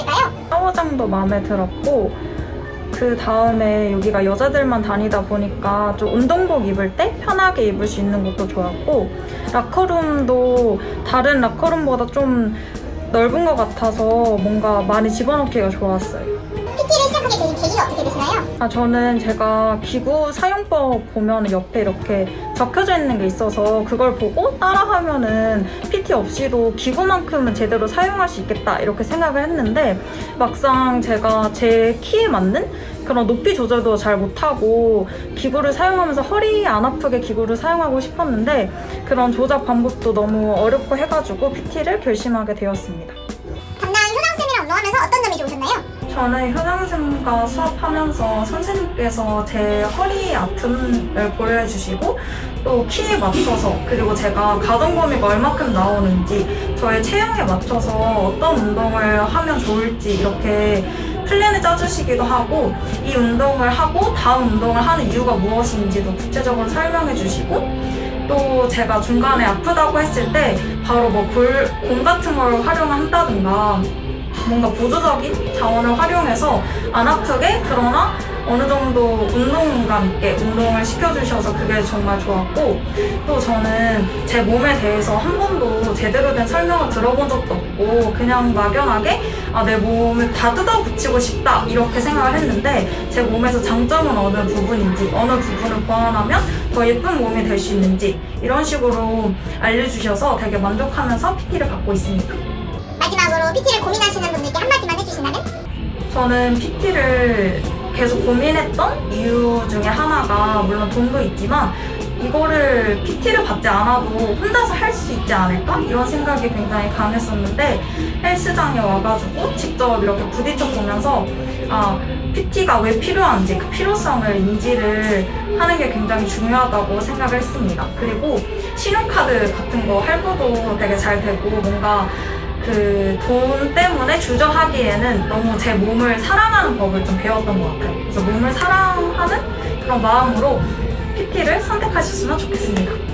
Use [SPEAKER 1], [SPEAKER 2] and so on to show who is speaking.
[SPEAKER 1] 있을까요?
[SPEAKER 2] 샤워장도 마음에 들었고 그 다음에 여기가 여자들만 다니다 보니까 좀 운동복 입을 때 편하게 입을 수 있는 것도 좋았고 라커룸도 다른 라커룸보다 좀 넓은 것 같아서 뭔가 많이 집어넣기가 좋았어요. 아, 저는 제가 기구 사용법 보면 옆에 이렇게 적혀져 있는 게 있어서 그걸 보고 따라하면은 PT 없이도 기구만큼은 제대로 사용할 수 있겠다 이렇게 생각을 했는데 막상 제가 제 키에 맞는 그런 높이 조절도 잘 못하고 기구를 사용하면서 허리 안 아프게 기구를 사용하고 싶었는데 그런 조작 방법도 너무 어렵고 해가지고 PT를 결심하게 되었습니다.
[SPEAKER 1] 담당 효장쌤이랑 운동하면서 어떤 점이 좋으셨나요?
[SPEAKER 2] 저는 효장생과 수업하면서 선생님께서 제 허리 아픔을 고려해주시고 또 키에 맞춰서 그리고 제가 가동 범위가 얼마큼 나오는지 저의 체형에 맞춰서 어떤 운동을 하면 좋을지 이렇게 플랜을 짜주시기도 하고 이 운동을 하고 다음 운동을 하는 이유가 무엇인지도 구체적으로 설명해 주시고 또 제가 중간에 아프다고 했을 때 바로 뭐 골, 공 같은 걸 활용한다든가 뭔가 보조적인 자원을 활용해서 안 아프게 그러나 어느 정도 운동감 있게 운동을 시켜주셔서 그게 정말 좋았고 또 저는 제 몸에 대해서 한 번도 제대로 된 설명을 들어본 적도 없고 그냥 막연하게 아, 내 몸을 다 뜯어 붙이고 싶다 이렇게 생각을 했는데 제 몸에서 장점은 어느 부분인지 어느 부분을 보완하면 더 예쁜 몸이 될 수 있는지 이런 식으로 알려주셔서 되게 만족하면서 PT를 받고 있습니다.
[SPEAKER 1] PT를 고민하시는 분들께 한마디만 해주신다면?
[SPEAKER 2] 저는 PT를 계속 고민했던 이유 중에 하나가 물론 돈도 있지만 이거를 PT를 받지 않아도 혼자서 할 수 있지 않을까? 이런 생각이 굉장히 강했었는데 헬스장에 와가지고 직접 이렇게 부딪혀 보면서 아, PT가 왜 필요한지 그 필요성을 인지를 하는 게 굉장히 중요하다고 생각을 했습니다. 그리고 신용카드 같은 거 할부도 되게 잘 되고 뭔가 그 돈 때문에 주저하기에는 너무 제 몸을 사랑하는 법을 좀 배웠던 것 같아요. 그래서 몸을 사랑하는 그런 마음으로 PT를 선택하셨으면 좋겠습니다.